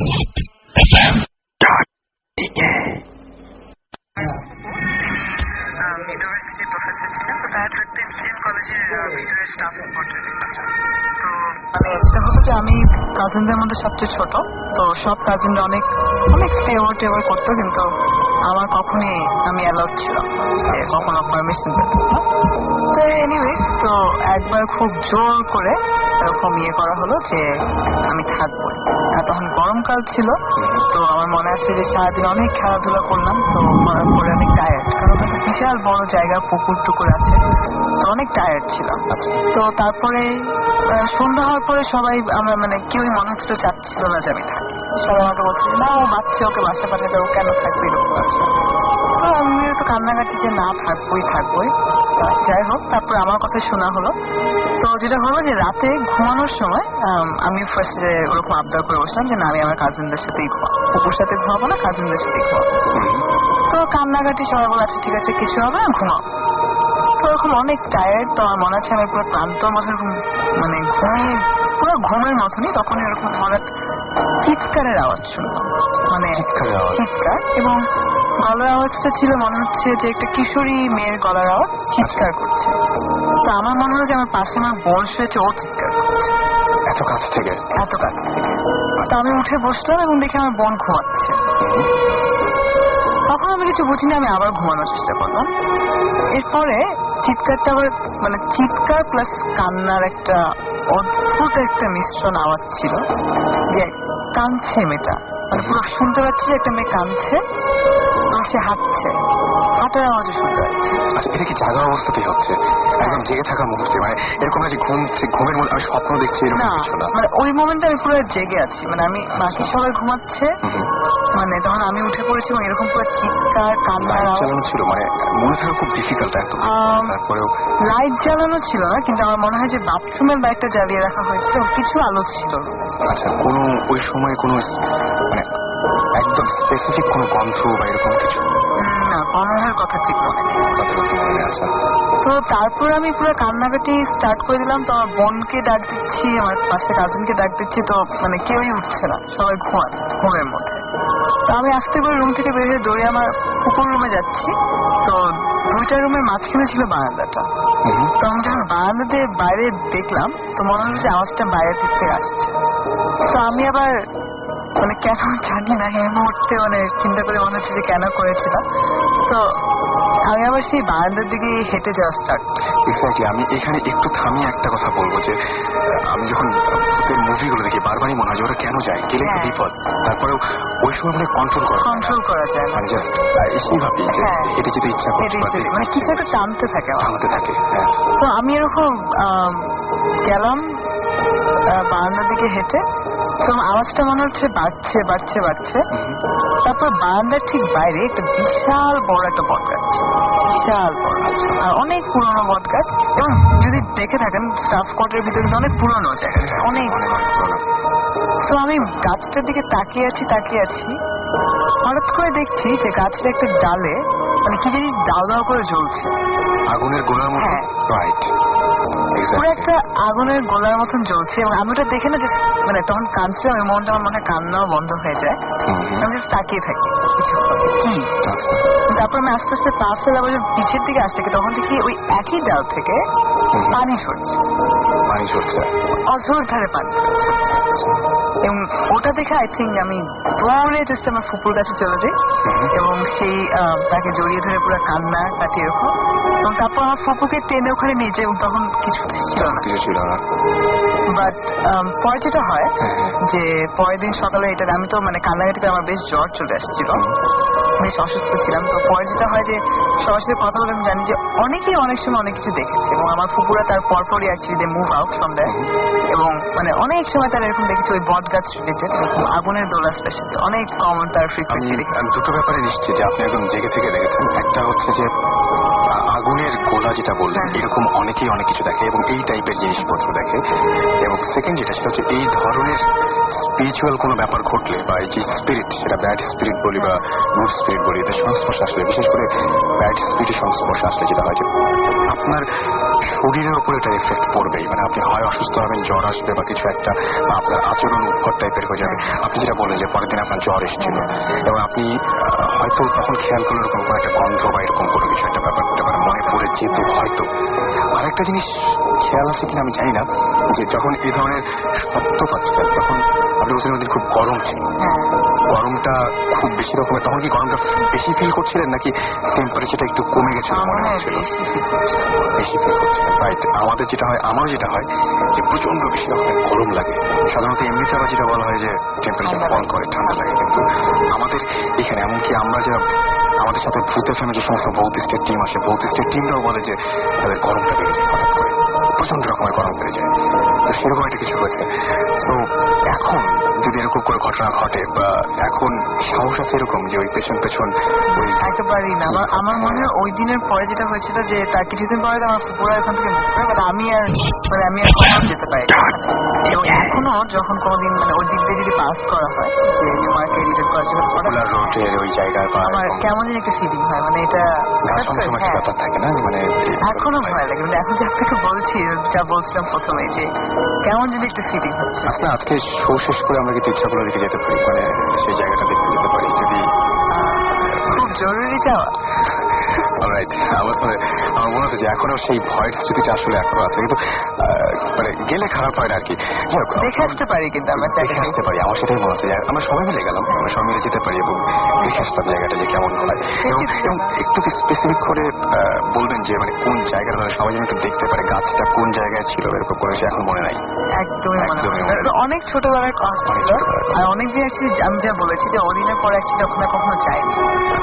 আমি কাজিনদের মধ্যে সবচেয়ে ছোট, তো সব কাজিনরা অনেক অনেক ফেভার টেভার করতো, কিন্তু আমার কখনই আমি অ্যালাউড ছিল কখনো পারমিশন তো এনিওয়েজ তো একবার খুব জোর করে এরকম ইয়ে করা হলো যে আমি থাকব। তখন গরমকাল ছিল তো আমার মনে আছে যে সারাদিন অনেক খেলাধুলা করলাম তো করার পরে অনেক টায়ার্ড কারণ বিশাল বড় জায়গা পুকুর টুকুর আছে তো অনেক টায়ার্ড ছিলাম। তো তারপরে সন্ধ্যা হওয়ার পরে সবাই আমরা মানে কেউই মনে হচ্ছিল চাচ্ছিল না যে আমি থাকি সবাই আমাকে বলছে যে, না ও বাচ্চা ওকে বাসা পাঠাতে ও কেন থাকবে? এরকম আছে। তো আমি তো কান্নাকাটি যে না থাকবোই থাকবোই। যাই হোক তারপর আমার কথা শোনা হলো। তো যেটা হলো যে রাতে ঘুমানোর সময় আম, ফার্স্টে ওরকম আবদার করে বসলাম যে না আমি আমার কাজিনদের সাথেই ঘুমাবো কুকুর সাথে ঘুমাবো না কাজিনদের সাথেই ঘুমাবো। তো কান্নাকাটি সবাই বলে আচ্ছা ঠিক আছে কিছু হবে না ঘুমাও। তো ওরকম অনেক টায়ার্ড তো আমার মনে আছে আমি পুরো ক্লান্তর মতো এরকম মানে ঘুমিয়ে পুরো ঘুমের মতনই তখন এরকম হঠাৎ চিৎকারের আওয়াজ শুনলাম। মানে চিৎকার এবং গলার আওয়াজটা ছিল মনে হচ্ছে যে একটা কিশোরী মেয়ের গলার আওয়াজ চিৎকার করছে। তো আমার মনে হলো যে আমার পাশে আমার বোন শুয়েছে ও চিৎকার করছে। এত কাছ থেকে? এত কাছ থেকে। তো আমি উঠে বসলাম এবং দেখি আমার বোন ঘুমাচ্ছে। তখন আমি কিছু বুঝিনি আমি আবার ঘুমানোর চেষ্টা করলাম। এরপরে চিৎকারটা আবার মানে চিৎকার প্লাস কান্নার একটা অদ্ভুত একটা মিশ্রণ আওয়াজ ছিল। যে কাঁদছে মেয়েটা। মানে পুরো শুনতে পাচ্ছি যে একটা মেয়ে কাঁদছে। সে হাঁটছে। হাঁটার আওয়াজও শুনতে পাচ্ছি আচ্ছা এটা কি জাগা অবস্থাতেই হচ্ছে? একদম জেগে থাকা মুহূর্তে মানে এরকম না যে ঘুম ঘুমের মধ্যে আমি স্বপ্ন দেখছি এরকম না কিছু না? মানে ওই মোমেন্টে আমি পুরো জেগে আছি। মানে আমি বাকি সবাই ঘুমাচ্ছে। মানে তখন আমি উঠে পড়েছি এবং এরকম পুরো চিৎকার কান্নার লাইট চালানো ছিল মানে মনে থাকা খুব ডিফিকাল্ট এত। তারপরেও লাইট জ্বালানো ছিল না কিন্তু আমার মনে হয় যে বাথরুমের লাইটটা জ্বালিয়ে রাখা হয়েছিল কিছু আলো ছিল। আচ্ছা কোনো ওই সময় কোনো মানে একদম স্পেসিফিক কোনো গন্ধ বা এরকম কিছু? না গন্ধের কথা ঠিক মনে নেই। আছে তো তারপর আমি পুরো কান্নাকাটি স্টার্ট করে দিলাম তো আমার বোনকে ডাক দিচ্ছি আমার পাশে কাজিনকে ডাক দিচ্ছি তো মানে কেউই উঠছে না সবাই ঘুমান ঘুমের মধ্যে। তো আমি আসতে করে রুম থেকে বের হয়ে দৌড়ে আমার কুকুর রুমে যাচ্ছি। তো দুইটা রুমের মাঝখানে ছিল বারান্দাটা। তো আমি যখন বারান্দাতে বাইরে দেখলাম তো মনে হলো যে আওয়াজটা বাইরের দিক থেকে আসছে। তো আমি আবার মানে কেন জানি না এই মুহূর্তে মানে চিন্তা করে মনে হচ্ছে যে কেন করেছিলাম। তো আমি আবার সেই বারান্দার দিকে হেঁটে যাওয়া স্টার্ট এক্স্যাক্টলি আমি এখানে একটু থামিয়ে একটা কথা বলব যে আমি যখন ভূতের মুভিগুলো দেখি বারবারই মনে হয় যে ওরা কেন যায়? গেলে হ্যাঁ। বিপদ। তারপরেও ওই সময় মানে কন্ট্রোল করা কন্ট্রোল করা যায় মানে জাস্ট এসেই ভাবি যে হ্যাঁ। হেঁটে যেতে ইচ্ছা বা মানে কিছু একটা টানতে থাকে। টানতে থাকে হ্যাঁ। তো আমি এরকম গেলাম বারান্দার দিকে হেঁটে তো আওয়াজটা মনে হচ্ছে বাড়ছে বাড়ছে বাড়ছে। তারপর বারান্দার ঠিক বাইরে একটা বিশাল বড় একটা বট গাছ বিশাল বড় আর অনেক পুরনো বট গাছ। এবং যদি দেখে থাকেন স্টাফ কোয়ার্টের ভিতরে কিন্তু অনেক পুরনো জায়গা অনেক তো আমি গাছটার দিকে তাকিয়ে আছি তাকিয়ে আছি। হঠাৎ করে দেখছি যে গাছের একটা ডালে মানে কি জিনিস দাও দাও করে জ্বলছে। আগুনের গোলার মতো হ্যাঁ। রাইট পুরো একটা আগুনের গোলার মতন জ্বলছে এবং আমি ওটা দেখে না যে মানে তখন কাঁদছিলাম ওই মনটা আমার মনে কান্না কান্নাও বন্ধ হয়ে যায়। আমি জাস্ট তাকিয়ে থাকি কিছুক্ষণ কি তারপর আমি আস্তে আস্তে পা ফেলে আবার পিছের দিকে আসতে থাকি, তখন দেখি ওই একই ডাল থেকে পানি ঝরছে অঝোর ধারে পানি। এবং ওটা দেখে আই থিঙ্ক আমি দৌড়ে জাস্ট আমার ফুপুর কাছে চলে যাই। এবং সেই তাকে জড়িয়ে ধরে পুরো কান্না কাটি এরকম এবং তারপর আমার ফুপুকে টেনে ওখানে নিয়ে যাই এবং তখন কিছু ছিল না। বাট পরে যেটা হয় হ্যাঁ, হ্যাঁ। যে পরের দিন সকালে এটা আমি তো মানে কান্নাকাটি আমার বেশ জ্বর চলে আসছিল। বেশ অসুস্থ ছিলাম। তো পরে যেটা হয় যে সবার সাথে কথা বলে আমি জানি যে অনেকেই অনেক সময় অনেক কিছু দেখেছে এবং আমার ফুপুরা তার পরপরই অ্যাকচুয়ালি যে মুভ আউট ফ্রম দ্যাট এবং মানে অনেক সময় তার এরকম দেখেছি ওই বট গাছ রিলেটেড আগুনের দোলা স্পেশাল অনেক কমন তার ফ্রিকুয়েন্সি আমি দুটো ব্যাপারে নিশ্চিত যে আপনি একদম জেগে থেকে দেখেছেন। একটা হচ্ছে যে আগুনের গোলা যেটা বললেন। এরকম অনেকেই অনেক কিছু দেখে এবং এই টাইপের জিনিসপত্র দেখে এবং সেকেন্ড যেটা সেটা হচ্ছে এই ধরনের স্পিরিচুয়াল কোনো ব্যাপার ঘটলে বা এই যে স্পিরিট সেটা ব্যাড স্পিরিট বলি বা গুড স্পিরিট বলি এদের সংস্পর্শে আসলে, বিশেষ করে ব্যাড স্পিরিটের সংস্পর্শে আসলে যেটা হয় আপনার শরীরের উপর এটা এফেক্ট পড়বেই। মানে আপনি হয় অসুস্থ হবেন, জ্বর আসবে বা কিছু একটা আপনার আচরণ উৎকট টাইপের হয়ে যাবে। আপনি যেটা বললেন যে পরের দিন আপনার জ্বর এসেছিল। এবং আপনি হয়তো তখন খেয়াল করলে এরকম কোনো একটা গন্ধ বা এরকম কোনো কিছু একটা ব্যাপার হতে পারে, মনে পড়ে যেহেতু হয়তো। আরেকটা জিনিস খেয়াল আছে কিনা আমি জানি না, যে যখন এই ধরনের শব্দ পাচ্ছিলেন তখন আপনি বলছিলেন খুব গরম ছিল হ্যাঁ। গরমটা খুব বেশি রকমের তখন কি গরমটা বেশি ফিল করছিলেন নাকি টেম্পারেচারটা একটু কমে গেছে আমার মনে হচ্ছিল। বেশি। ফিল করছিলেন রাইট আমাদের যেটা হয় আমার যেটা হয় যে প্রচণ্ড বেশি রকমের গরম লাগে। সাধারণত এমনি আবার যেটা বলা হয় যে টেম্পারেচার কম ফল করে ঠান্ডা লাগে। কিন্তু আমাদের এখানে এমনকি আমরা যারা আমাদের সাথে এফএমে যে সমস্ত ভৌতিস্টের টিম আসে ভৌতিস্টের টিমরাও বলে যে তাদের গরমটা বেড়ে যায় হঠাৎ করে। প্রচণ্ড রকমের গরম বেড়ে যায়। তো সেরকম একটা কিছু হয়েছে। তো এখন যদি এরকম করে ঘটনা ঘটে বা এখন সাহস আছে এরকম যে ওই পেছন পেছন ওই একেবারেই না। আমার আমার মনে হয় ওই দিনের পরে যেটা হয়েছিল যে তার কিছুদিন পরে আমার ফুপুরা এখান থেকে করে বাট আমি আর মানে আমি আর যেতে পারি এবং এখনও যখন কোনোদিন মানে ওই দিক দিয়ে পাস করা হয়। যে নিউ রিলেট করার জন্য হঠাৎ খোলা রোডের ওই জায়গায় আমার কেমন একটা ফিলিং হয়। মানে এটা একটা হ্যাঁ, ব্যাপার থাকে না? মানে এখনও ভয় লাগে। কিন্তু এখন যে আপনাকে বলছি যা বলছিলাম প্রথমে যে কেমন যদি একটা ফিলিং হচ্ছে। আসলে আজকে শো শেষ করে আমরা কিন্তু ইচ্ছাগুলো দিকে যেতে পারি। মানে সেই জায়গাটা দেখতে যেতে পারি যদি খুব জরুরি যাওয়া। রাইট আমার মানে আমার মনে হচ্ছে যে এখনও সেই ভয়ের স্মৃতিটা আসলে এখনও আছে। কিন্তু মানে গেলে খারাপ হয় না আর কি। দেখে আসতে পারি কিন্তু আমরা দেখে আসতে পারি আমার সেটাই মনে হচ্ছে আমরা সবাই মিলে গেলাম আমরা সবাই মিলে যেতে পারি এবং দেখে আসতাম জায়গাটা যে কেমন হয়। এবং একটু স্পেসিফিক করে বলবেন যে মানে কোন জায়গাটা মানে সবাই যেন একটু দেখতে পারে গাছটা কোন জায়গায় ছিল এরকম করে সে এখন মনে নাই। একদমই মনে। অনেক ছোটবেলার কথা ছিল। আর অনেক দিন আমি যা বলেছি যে ওদিনের পর অ্যাকচুয়ালি ওখানে কখনো যাইনি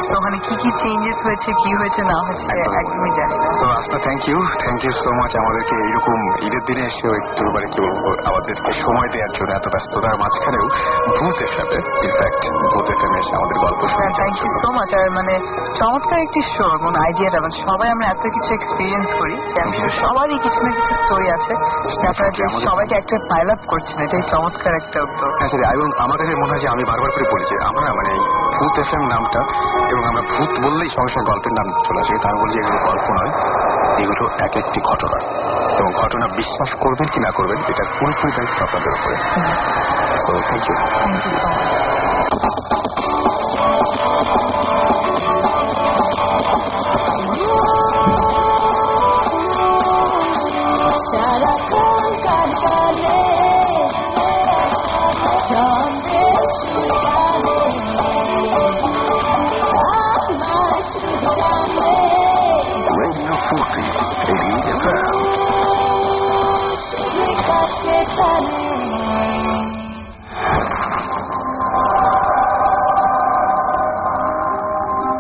তো ওখানে কি কি চেঞ্জেস হয়েছে কি হয়েছে না হয়েছে একদমই। জানি না। তো আস্তা thank you thank you so much আমাদেরকে এইরকম ঈদের দিনে এসেও একটু মানে কি বলব আমাদেরকে সময় দেওয়ার জন্য এত ব্যস্ততার মাঝখানেও ভূত এফএমে ইনফ্যাক্ট ভূত এফএমে এসে আমাদের গল্প শুনে থ্যাংক ইউ সো মাচ আর মানে চমৎকার একটি শো মানে আইডিয়াটা মানে সবাই আমরা এত কিছু এক্সপিরিয়েন্স করি যে আমি সবারই কিছু না কিছু স্টোরি আছে। আপনারা যে সবাইকে একটা পাইল আপ করছেন এটাই চমৎকার একটা উদ্যোগ। হ্যাঁ। এবং আমার কাছে মনে হয় যে আমি বারবার করে বলি যে আমরা মানে ভূত এফএম নামটা এবং আমরা ভূত বললেই সংসার গল্পের নাম চলে আসে তারা বলছে বলি এগুলো গল্প নয় এগুলো এক একটি ঘটনা। এবং ঘটনা বিশ্বাস করবেন কি না করবেন এটা পুরোপুরি দায়িত্ব আপনাদের উপরে। তো থ্যাংক ইউ 40, 88 FM.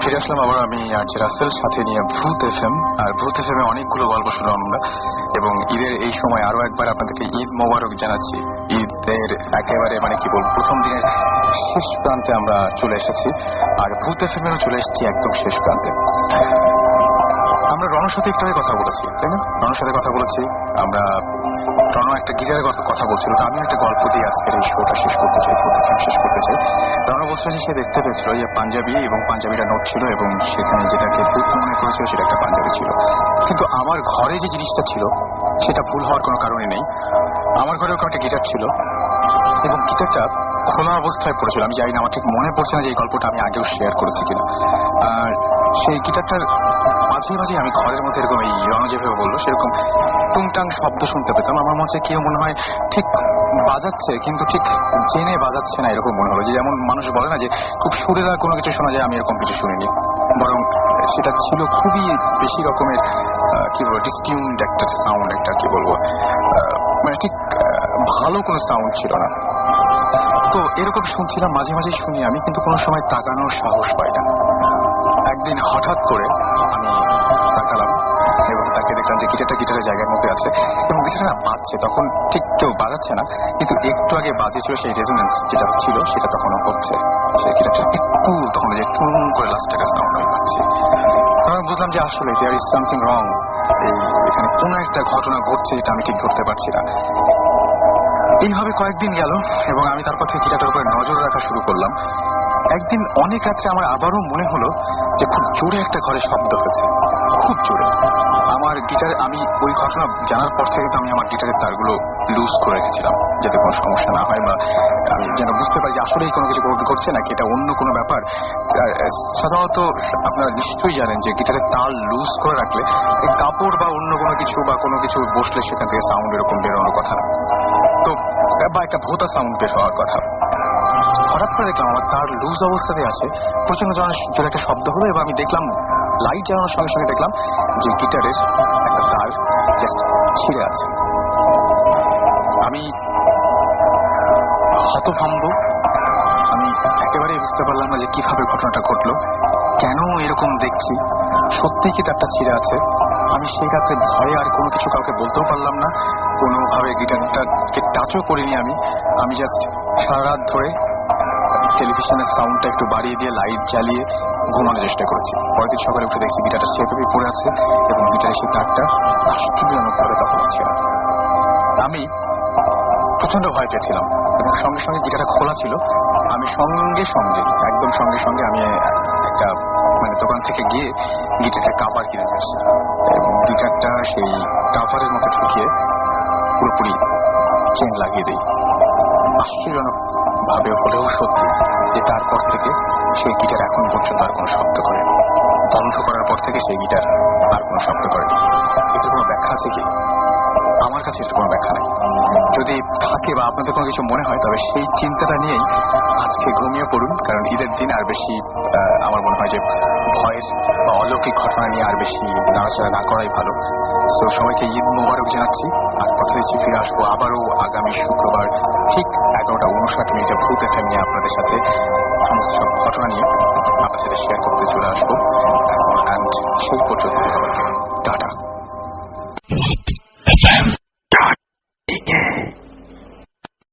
ফিরে আসলাম আবার আমি আর সাথে নিয়ে ভূত এফ আর ভূত এফ অনেকগুলো গল্প শুনলাম আমরা। এবং ঈদের এই সময় আরও একবার আপনাদেরকে ঈদ মোবারক জানাচ্ছি। ঈদের একেবারে মানে কি বলব প্রথম দিনের শেষ প্রান্তে আমরা চলে এসেছি। আর ভূত এফ এরও চলে এসেছি একদম শেষ প্রান্তে। আমরা রণর সাথে একটু কথা বলেছি, তাই না? রণর সাথে কথা বলেছি, আমরা রণ একটা গিটারের কথা কথা বলছিল, তো আমি একটা গল্প দিয়ে আজকের এই শোটা শেষ করতে চাই এফ শেষ করতে চাই। রণ বলছিল যে সে দেখতে পেয়েছিল যে পাঞ্জাবি, এবং পাঞ্জাবিটা নোট ছিল, এবং সেখানে যেটাকে ভূত মনে করেছিল, সেটা একটা পাঞ্জাবি ছিল। কিন্তু আমার ঘরে যে জিনিসটা ছিল, সেটা ভুল হওয়ার কোনো কারণে নেই। আমার ঘরে ওরকম একটা গিটার ছিল, এবং গিটারটা খোলা অবস্থায় পড়েছিল। আমি জানি না, আমার ঠিক মনে পড়ছে না যে এই গল্পটা আমি আগেও শেয়ার করেছি কিনা। আর সেই গিটারটার মাঝে মাঝে আমি ঘরের মধ্যে এরকম এই রণ যেভাবে বলল, সেরকম টুংটাং শব্দ শুনতে পেতাম। আমার মধ্যে কেউ মনে হয় ঠিক বাজাচ্ছে, কিন্তু ঠিক জেনে বাজাচ্ছে না এরকম মনে হলো যে যেমন মানুষ বলে না যে, খুব সুরেরা কোনো কিছু শোনা যায়, আমি এরকম কিছু শুনিনি। বরং সেটা ছিল খুবই বেশি রকমের কি বলব ডিস্টিউন্ড একটা সাউন্ড একটা কি বলব মানে ঠিক ভালো কোনো সাউন্ড ছিল না। তো এরকম শুনছিলাম, মাঝে মাঝে শুনি আমি, কিন্তু কোনো সময় তাকানোর সাহস পাই না। একদিন হঠাৎ করে আমি জায়গার মধ্যে আছে এবং গিটারটা না বাজছে। তখন ঠিক কেউ বাজাচ্ছে না, কিন্তু একটু আগে বাজেছিল সেই রেজোনেন্স যেটা ছিল, সেটা তখনও হচ্ছে। একটু তখন যে টুন করে লাস্ট সাউন্ড তখন বুঝলাম যে আসলে দেয়ার ইজ সামথিং রং এই এখানে কোনো একটা ঘটনা ঘটছে যেটা আমি ঠিক ধরতে পারছি না। এইভাবে কয়েকদিন গেল এবং আমি তারপর থেকে গিটারটার উপরে নজর রাখা শুরু করলাম। একদিন অনেক রাত্রে আমার আবারও মনে হলো যে খুব জোরে একটা ঘরে শব্দ হয়েছে। খুব জোরে। আমার গিটারে, আমি ওই ঘটনা জানার পর থেকে আমি আমার গিটারের তারগুলো লুজ করে রেখেছিলাম, যাতে কোনো সমস্যা না হয় বা আমি যেন বুঝতে পারি যে আসলেই কোনো কিছু ঘটছে নাকি এটা অন্য কোনো ব্যাপার। সাধারণত আপনারা নিশ্চয়ই জানেন যে গিটারের তার লুজ করে রাখলে কাপড় বা অন্য কোনো কিছু বা কোনো কিছু বসলে সেখান থেকে সাউন্ড এরকম বেরোনোর কথা না। তো, বা একটা ভোতা সাউন্ড বের হওয়ার কথা। হঠাৎ করে দেখলাম আমার তার লুজ অবস্থাতে আছে। প্রচণ্ড ধরনের জোরে একটা শব্দ হলো এবং আমি দেখলাম লাইট জ্বালানোর সঙ্গে সঙ্গে দেখলাম যে গিটারের একটা তার ছিঁড়ে আছে। আমি হতভম্ব। আমি একেবারেই বুঝতে পারলাম না যে কীভাবে ঘটনাটা ঘটলো, কেন এরকম দেখছি সত্যি কি তারটা ছিঁড়ে আছে? আমি সেই রাত্রে ভয়ে আর কোনো কিছু কাউকে বলতেও পারলাম না। কোনোভাবে গিটারটাকে টাচও করিনি আমি। আমি জাস্ট সারা রাত ধরে টেলিভিশনের সাউন্ডটা একটু বাড়িয়ে দিয়ে লাইট জ্বালিয়ে ঘুমানোর চেষ্টা করেছি। পরের দিন সকালে উঠে দেখছি গিটারটা সেভাবেই পড়ে আছে এবং গিটারের সেই তারটা আশ্চর্যজনকভাবে তখন ছিল আমি প্রচণ্ড ভয় পেয়েছিলাম এবং সঙ্গে সঙ্গে গিটারটা খোলা ছিল। আমি সঙ্গে সঙ্গে, একদম সঙ্গে সঙ্গে আমি একটা মানে দোকান থেকে গিয়ে গিটারটা কাভার কিনে এবং গিটারটা সেই কাভারের মতো ঠুকিয়ে পুরোপুরি চেন লাগিয়ে দিই। ভাবে হলেও সত্যি যে তারপর থেকে সেই গিটার এখন পর্যন্ত আর কোনো শব্দ করে বন্ধ করার পর থেকে সেই গিটার আর কোনো শব্দ করেনি এটার কোনো ব্যাখ্যা আছে কি? আমার কাছে এর কোনো ব্যাখ্যা নেই। যদি থাকে বা আপনাদের কোনো কিছু মনে হয়, তবে সেই চিন্তাটা নিয়েই আজকে ঘুমিয়ে পড়ুন, কারণ ঈদের দিন আর বেশি আমার মনে হয় যে ভয়ের বা অলৌকিক ঘটনা নিয়ে আর বেশি নাড়াচাড়া না করাই ভালো। তো সবাইকে ঈদ মোবারক জানাচ্ছি, আর কথা দিচ্ছি, ফিরে আসব আবারও আগামী শুক্রবার ঠিক এগারোটা উনষাট মিনিটে ভূত এফএম নিয়ে আপনাদের সাথে। সমস্ত সব ঘটনা নিয়ে আপনাদের সাথে শেয়ার করতে চলে আসব। অ্যান্ড সেই পর্যন্ত